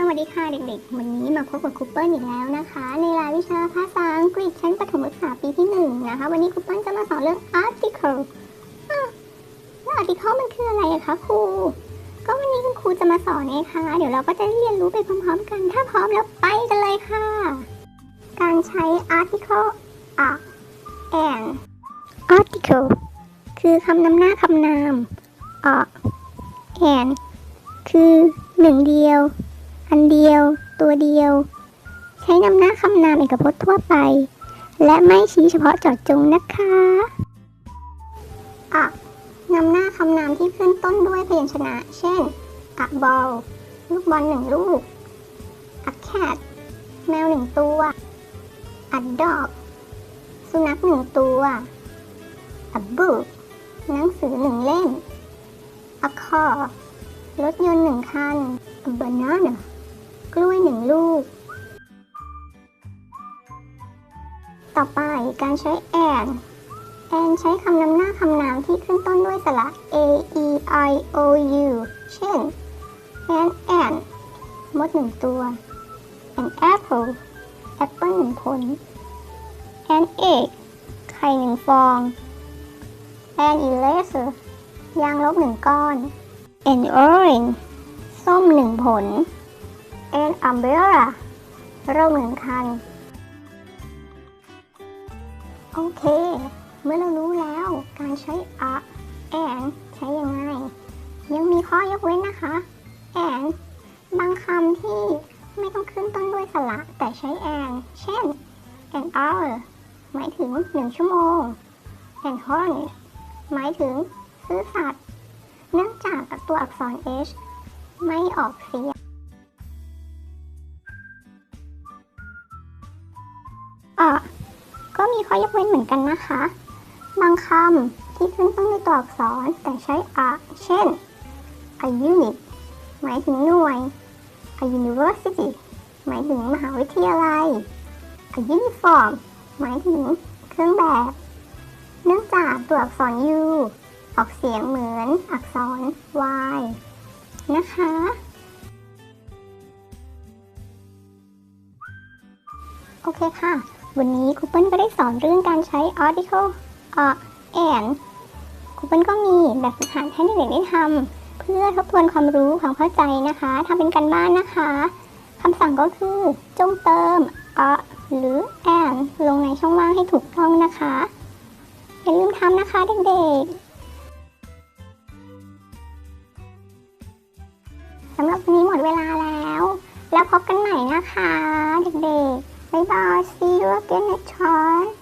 สวัสดีค่ะเด็กๆ วันนี้มาพบกับครูเปิ้ลอีกแล้วนะคะ ในรายวิชาภาษาอังกฤษชั้นประถมศึกษาปีที่หนึ่งนะคะ วันนี้ครูเปิ้ลจะมาสอนเรื่อง article อ้าวแล้ว article มันคืออะไรคะครู ก็วันนี้คุณครูจะมาสอนไงคะเดี๋ยวเราก็จะเรียนรู้ไปพร้อมๆ กัน ถ้าพร้อมแล้วไปกันเลยค่ะ การใช้ article a and article คือคำนำหน้าคำนาม a and คือหนึ่งเดียว อันเดียว ตัวเดียว ใช้นำหน้าคำนามเอกพจน์ทั่วไป และไม่ชี้เฉพาะเจาะจงนะคะอะนำหน้าคำนามที่ขึ้นต้นด้วยพยัญชนะ เช่นอะบอลลูกบอลหนึ่งลูกอะแคทแมวหนึ่งตัวอะดอก สุนัขหนึ่งตัวอะบุ๊กหนังสือหนึ่งเล่มอะคอรถยนต์หนึ่งคัน a banana กล้วยหนึ่งลูก ต่อไปการใช้ and and ใช้คำนำหน้าคำนามที่ขึ้นต้นด้วยสระ a e i o u เช่น an ant มดหนึ่งตัว an apple แอปเปิลหนึ่งผล an egg ไข่หนึ่งฟอง an eraser ยางลบหนึ่งก้อน an orange ส้มหนึ่งผล umbrella ร่มหนึ่งคัน โอเค เมื่อเรารู้แล้วการใช้ a and ใช้ยังไง ยังมีข้อยกเว้นนะคะ and บางคำที่ไม่ต้องขึ้นต้นด้วยสระแต่ใช้ and เช่น an hour หมายถึงหนึ่งชั่วโมง an horn หมายถึงซื่อสัตย์เนื่องจากตัวอักษร h ไม่ออกเสียง อะก็มีข้อยกเว้นเหมือนกันนะคะ บางคำที่ขึ้นต้นด้วยตัวอักษรแต่ใช้อะเช่น a unit หมายถึงหน่วย a university หมายถึงมหาวิทยาลัย a uniform หมายถึงเครื่องแบบ เนื่องจากตัวอักษร u ออกเสียงเหมือนอักษร y นะคะ โอเคค่ะ วันนี้ครูเปิ้ลก็ได้สอนเรื่องการใช้ article a and ครูเปิ้ลก็มีแบบฝึกหัดให้เด็กๆได้ทำเพื่อทบทวนความรู้ความเข้าใจนะคะทำเป็นการบ้านนะคะคำสั่งก็คือจงเติม a หรือ and ลงในช่องว่างให้ถูกต้องนะคะ อย่าลืมทำนะคะเด็กๆสำหรับวันนี้หมดเวลาแล้ว แล้วพบกันใหม่นะคะ เด็กๆ บ๊ายบาย see you again next time